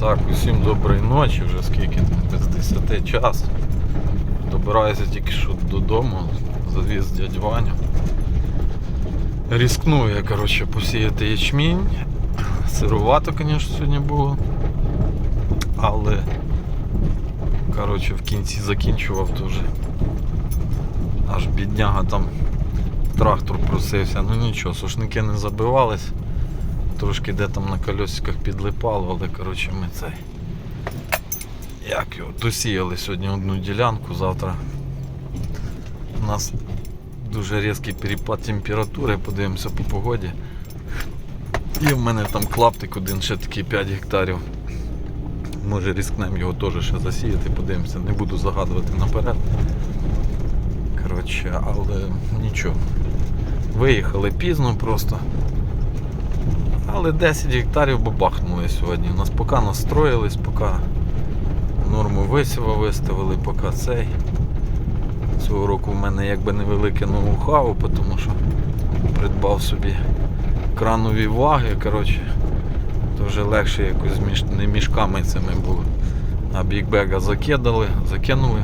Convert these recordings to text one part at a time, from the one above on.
Так, усім доброї ночі, вже скільки без 10 час. Добираюся тільки що додому, завіз дядь Ваню. Різкнув я, коротше, посіяти ячмінь. Сирувато, звісно, сьогодні було. Але коротше, в кінці закінчував дуже. Аж бідняга там трактор просився. Ну нічого, сушники не забивались. Трошки де там на колесиках підлипало, але коротше ми цей. Як його? Досіяли сьогодні одну ділянку, завтра у нас дуже різкий перепад температури, подивимося по погоді. І в мене там клаптик один ще такий 5 гектарів. Може різкнемо його теж ще засіяти, подивимося, не буду загадувати наперед. Коротше, але нічого. Виїхали пізно просто. Але 10 гектарів бабахнули сьогодні. У нас поки настроїлись, поки норму висіва виставили, поки цей. Цього року в мене якби невелике ноу-хау, тому що придбав собі кранові ваги, коротше, то вже легше якось між... не мішками цими було. А бікбега закидали, закинули.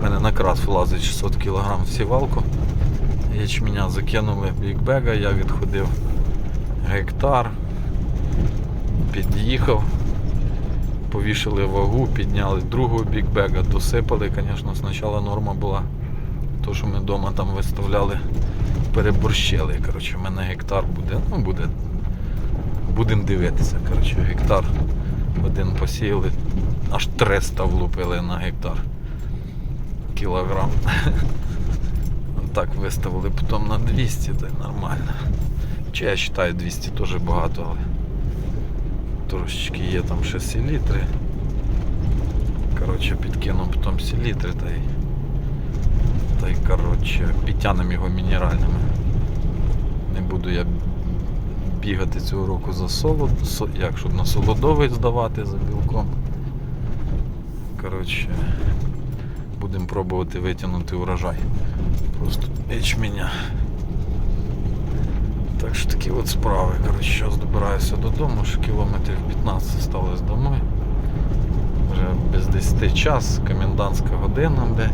У мене накрас влазить 600 кг в сівалку. Ячменя закинули бікбега, я відходив гектар, під'їхав, повішали вагу, підняли другого бікбега, досипали, звісно, спочатку норма була. То, що ми вдома там виставляли, переборщили. Коротше, в мене гектар буде. Ну, буде. Будемо дивитися. Коротше, гектар один посіяли, аж 300 влупили на гектар. Кілограм. Так виставили потім на 200, так нормально. Чи я вважаю 200 теж багато, але трошечки є там ще селітри. Коротше, підкину потім селітри та й. Та й коротше, підтягнемо його мінеральними. Не буду я бігати цього року за солод, як щоб на солодовий здавати за білком. Коротше, будемо пробувати витягнути урожай. Просто ячменя. Так що такі от справи. Коротше, зараз добираюся додому, ще кілометрів 15 сталося домой. Вже без 10 час, комендантська година, блядь.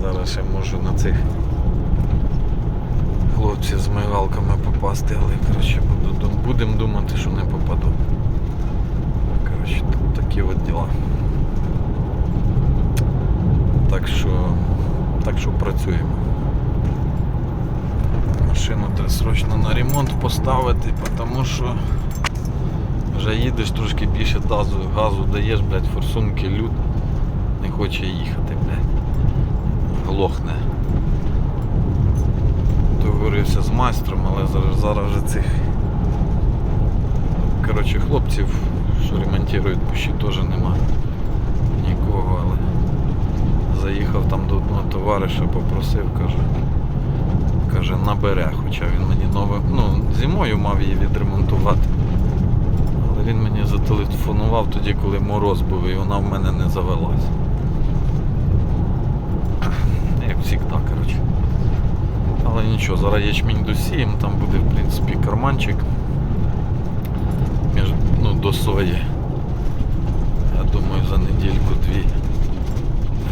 Зараз ще можу на цих хлопців з мигалками попасти, але коротше, буду, будемо думати, що не попаду. Коротше, такі от діла. Так що, так що працюємо. Машину треба срочно на ремонт поставити, тому що вже їдеш трошки більше газу, газу даєш, блядь, форсунки люд, не хоче їхати, блядь. Глохне. Договорився з майстром, але зараз, зараз вже цих коротше, хлопців, що ремонтують пущі, теж нема нікого, але заїхав там до одного товариша, попросив, каже, набере, хоча він мені нове, ну, зимою мав її відремонтувати. Але він мені зателефонував тоді, коли мороз був, і вона в мене не завелась. Як завжди, коротше. Але нічого, зараз ячмінь досієм, там буде в принципі карманчик між, ну, до сої. Я думаю, за недільку-дві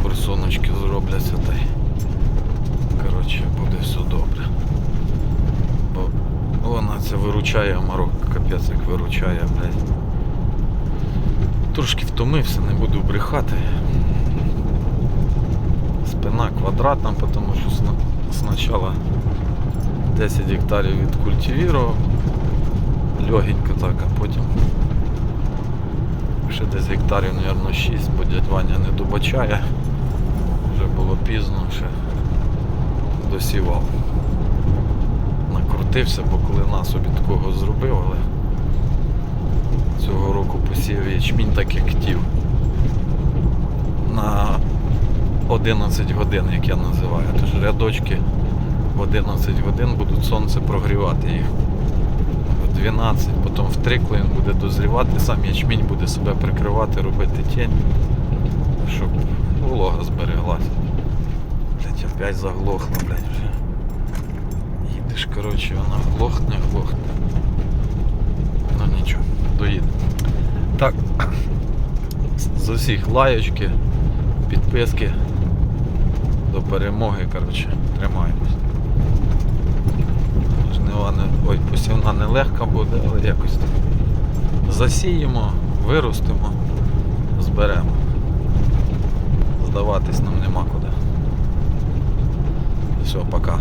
форсуночки зробляться та й коротше буде все добре. Бо вона це виручає, а капець як виручає, блядь. Трошки втомився, не буду брехати. Спина квадратна, тому що спочатку 10 гектарів відкультивірував, легенько так, а потім ще десь гектарів, мабуть, 6, бо дядь Ваня не добачає. Вже було пізно, ще досівав. Накрутився, бо коли нас собі такого зробив, але цього року посів ячмінь так як хотів. На 11 годин, як я називаю. Тож рядочки в 11 годин будуть сонце прогрівати їх. В 12, потім в 3, коли буде дозрівати, сам ячмінь буде себе прикривати, робити тінь, щоб волога збереглася. Блять, опять заглохла, блять, Їдеш, коротше, вона глохне, глохне. Ну нічого, доїде. Так, з усіх лаєчки, підписки до перемоги, коротше, тримаємось. Не, ой, посівна нелегка буде, але якось так. Засіємо, виростимо, зберемо. Здаватись нам нема куди. Все, пока.